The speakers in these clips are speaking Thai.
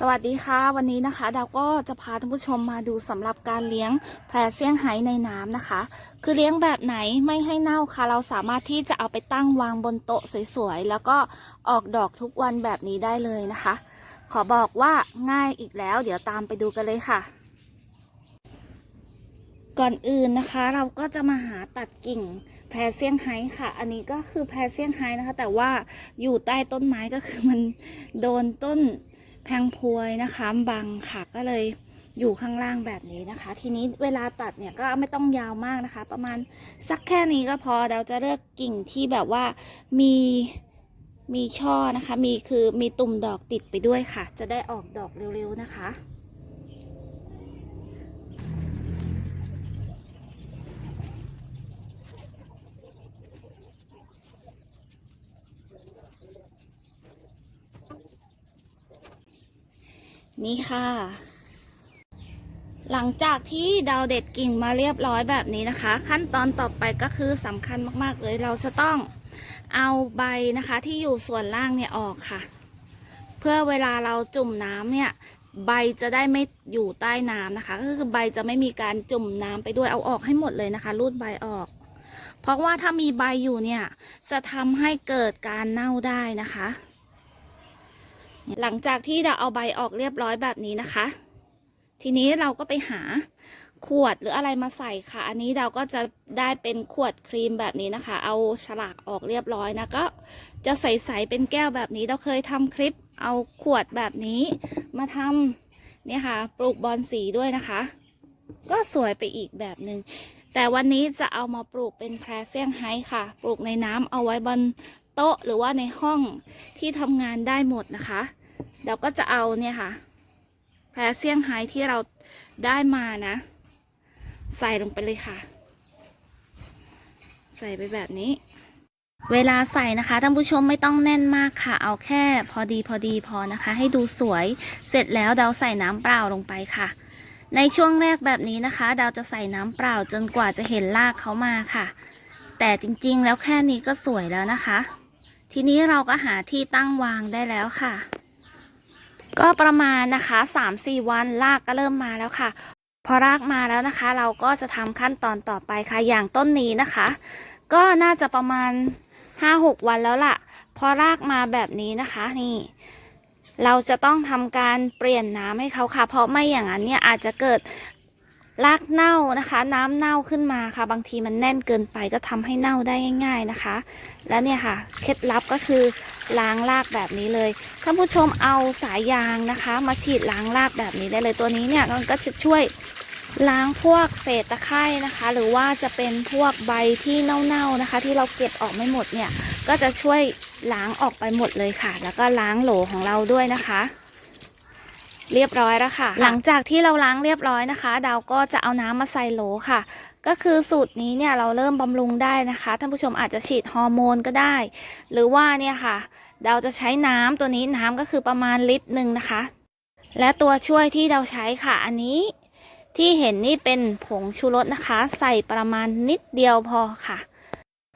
สวัสดีค่ะ วันนี้นะคะดาวก็จะพาท่านผู้ชมมาดูสำหรับการเลี้ยงแพรเซี่ยงไฮ้ในน้ำนะคะ คือเลี้ยงแบบไหนไม่ให้เน่าค่ะ เราสามารถที่จะเอาไปตั้งวางบนโต๊ะสวยๆ แล้วก็ออกดอกทุกวันแบบนี้ได้เลยนะคะ ขอบอกว่าง่ายอีกแล้ว เดี๋ยวตามไปดูกันเลยค่ะ ก่อนอื่นนะคะ เราก็จะมาหาตัดกิ่งแพรเซี่ยงไฮ้ค่ะ อันนี้ก็คือแพรเซี่ยงไฮ้นะคะ แต่ว่าอยู่ใต้ต้นไม้ก็คือมันโดนต้น พงพวยนะคะบังค่ะก็เลยอยู่ข้างล่างแบบนี้นะคะ ทีนี้เวลาตัดเนี่ยก็ไม่ต้องยาวมากนะคะ ประมาณสักแค่นี้ก็พอเราจะเลือกกิ่งที่แบบว่ามีมีช่อนะคะ มีคือมีตุ่มดอกติดไปด้วยค่ะ จะได้ออกดอกเร็วๆนะคะ นี่ค่ะ หลังจากที่ดาวเด็ดกิ่งมาเรียบร้อยแบบนี้นะคะ ขั้นตอนต่อไปก็คือสำคัญมากๆเลย เราจะต้องเอาใบนะคะที่อยู่ส่วนล่างเนี่ยออกค่ะ เพื่อเวลาเราจุ่มน้ำเนี่ยใบจะได้ไม่อยู่ใต้น้ำนะคะ ก็คือใบจะไม่มีการจุ่มน้ำไปด้วยเอาออกให้หมดเลยนะคะ รูดใบออก เพราะว่าถ้ามีใบอยู่เนี่ยจะทำให้เกิดการเน่าได้นะคะ หลังจากที่เราเอาใบออกเรียบร้อยแบบนี้นะคะ ทีนี้เราก็ไปหาขวดหรืออะไรมาใส่ค่ะ อันนี้เราก็จะได้เป็นขวดครีมแบบนี้นะคะ เอาฉลากออกเรียบร้อยนะก็จะใสๆเป็นแก้วแบบนี้เราเคยทำคลิปเอาขวดแบบนี้มาทำเนี่ยค่ะ ปลูกบอนสีด้วยนะคะ ก็สวยไปอีกแบบหนึง่งแต่วันนี้จะเอามาปลูกเป็นแพรเซี่ยงไฮ้ค่ะ ปลูกในน้ำเอาไว้บนโต๊ะหรือว่าในห้องที่ทำงานได้หมดนะคะ เราก็จะเอาเนี่ยค่ะแพรเซี่ยงไฮ้ที่เราได้มานะ ใส่ลงไปเลยค่ะ ใส่ไปแบบนี้ เวลาใส่นะคะท่านผู้ชมไม่ต้องแน่นมากค่ะ เอาแค่พอดีพอดีพอนะคะ ให้ดูสวยเสร็จแล้วเราใส่น้ำเปล่าลงไปค่ะ ในช่วงแรกแบบนี้นะคะ ดาวจะใส่น้ำเปล่าจนกว่าจะเห็นรากเขามาค่ะ แต่จริงๆ แล้วแค่นี้ก็สวยแล้วนะคะ ทีนี้เราก็หาที่ตั้งวางได้แล้วค่ะ ก็ประมาณนะคะ 3-4 วันรากก็เริ่มมาแล้วค่ะ พอรากมาแล้วนะคะ เราก็จะทำขั้นตอนต่อไปค่ะอย่างต้นนี้นะคะ ก็น่าจะประมาณ 5-6 วันแล้วล่ะ พอรากมาแบบนี้นะคะนี่ เราจะต้องทำการเปลี่ยนน้ำให้เขาค่ะ เพราะไม่อย่างนั้นเนี่ยอาจจะเกิด รากเน่านะคะ น้ำเน่าขึ้นมาค่ะ บางทีมันแน่นเกินไปก็ทำให้เน่าได้ง่าย ๆนะคะ และเนี่ยค่ะเคล็ดลับก็คือล้างรากแบบนี้เลยท่านผู้ชมเอาสายยางนะคะ มาฉีดล้างรากแบบนี้ได้เลยตัวนี้เนี่ยมันก็จะช่วยล้างพวกเศษตะไคร่นะคะ หรือว่าจะเป็นพวกใบที่เน่าๆนะคะ ที่เราเก็บออกไม่หมดเนี่ยก็จะช่วยล้างออกไปหมดเลยค่ะ แล้วก็ล้างโหลของเราด้วยนะคะ เรียบร้อยแล้วค่ะ หลังจากที่เราล้างเรียบร้อยนะคะ ดาวก็จะเอาน้ำมาใส่โหลค่ะ ก็คือสูตรนี้เนี่ยเราเริ่มบำรุงได้นะคะท่านผู้ชมอาจจะฉีดฮอร์โมนก็ได้ หรือว่าเนี่ยค่ะเราจะใช้น้ำตัวนี้น้ำก็คือประมาณลิตรหนึ่งนะคะ และตัวช่วยที่เราใช้ค่ะ อันนี้ที่เห็นนี่เป็นผงชูรสนะคะ ใส่ประมาณนิดเดียวพอค่ะ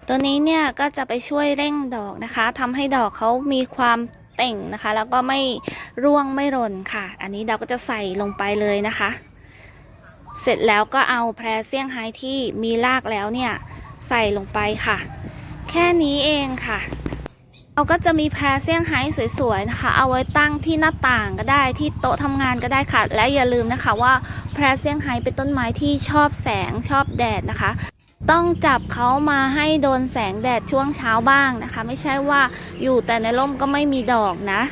ตัวนี้เนี่ยก็จะไปช่วยเร่งดอกนะคะทำให้ดอกเขามีความ เต่งนะคะ แล้วก็ไม่ร่วงไม่หล่นค่ะ อันนี้เราก็จะใส่ลงไปเลยนะคะ เสร็จแล้วก็เอาแพรเซี่ยงไฮ้ที่มีรากแล้วเนี่ยใส่ลงไปค่ะ แค่นี้เองค่ะเราก็จะมีแพรเซี่ยงไฮ้สวยๆนะคะ เอาไว้ตั้งที่หน้าต่างก็ได้ที่โต๊ะทำงานก็ได้ค่ะ และอย่าลืมนะคะว่าแพรเซี่ยงไฮ้เป็นต้นไม้ที่ชอบแสงชอบแดดนะคะ ต้องจับเขามาให้โดนแสงแดดช่วงเช้าบ้างนะคะ ไม่ใช่ว่าอยู่แต่ในร่มก็ไม่มีดอกนะ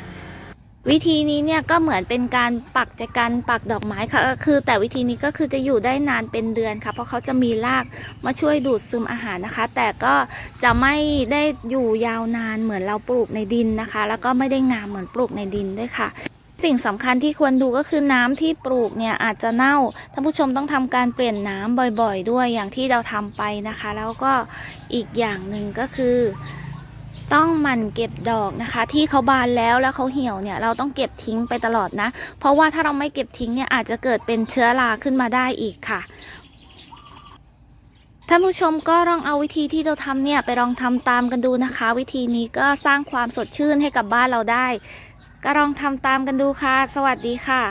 วิธีนี้เนี่ยก็เหมือนเป็นการปักใจกันปักดอกไม้ค่ะก็คือ แต่วิธีนี้ก็คือจะอยู่ได้นานเป็นเดือนค่ะเพราะเขาจะมีรากมาช่วยดูดซึมอาหารนะคะ แต่ก็จะไม่ได้อยู่ยาวนานเหมือนเราปลูกในดินนะคะ แล้วก็ไม่ได้งามเหมือนปลูกในดินด้วยค่ะ สิ่งสำคัญที่ควรดูก็คือน้ำที่ปลูกเนี่ยอาจจะเน่าท่านผู้ชมต้องทำการเปลี่ยนน้ำบ่อยๆ ด้วยอย่างที่เราทำไปนะคะ แล้วก็อีกอย่างหนึ่งก็คือต้องหมั่นเก็บดอกนะคะ ที่เขาบานแล้วแล้วเขาเหี่ยวเนี่ยเราต้องเก็บทิ้งไปตลอดนะ เพราะว่าถ้าเราไม่เก็บทิ้งเนี่ยอาจจะเกิดเป็นเชื้อราขึ้นมาได้อีกค่ะท่านผู้ชมก็ลองเอาวิธีที่เราทำเนี่ยไปลองทำตามกันดูนะคะ วิธีนี้ก็สร้างความสดชื่นให้กับบ้านเราได้ ก็ลองทำตามกันดูค่ะ สวัสดีค่ะ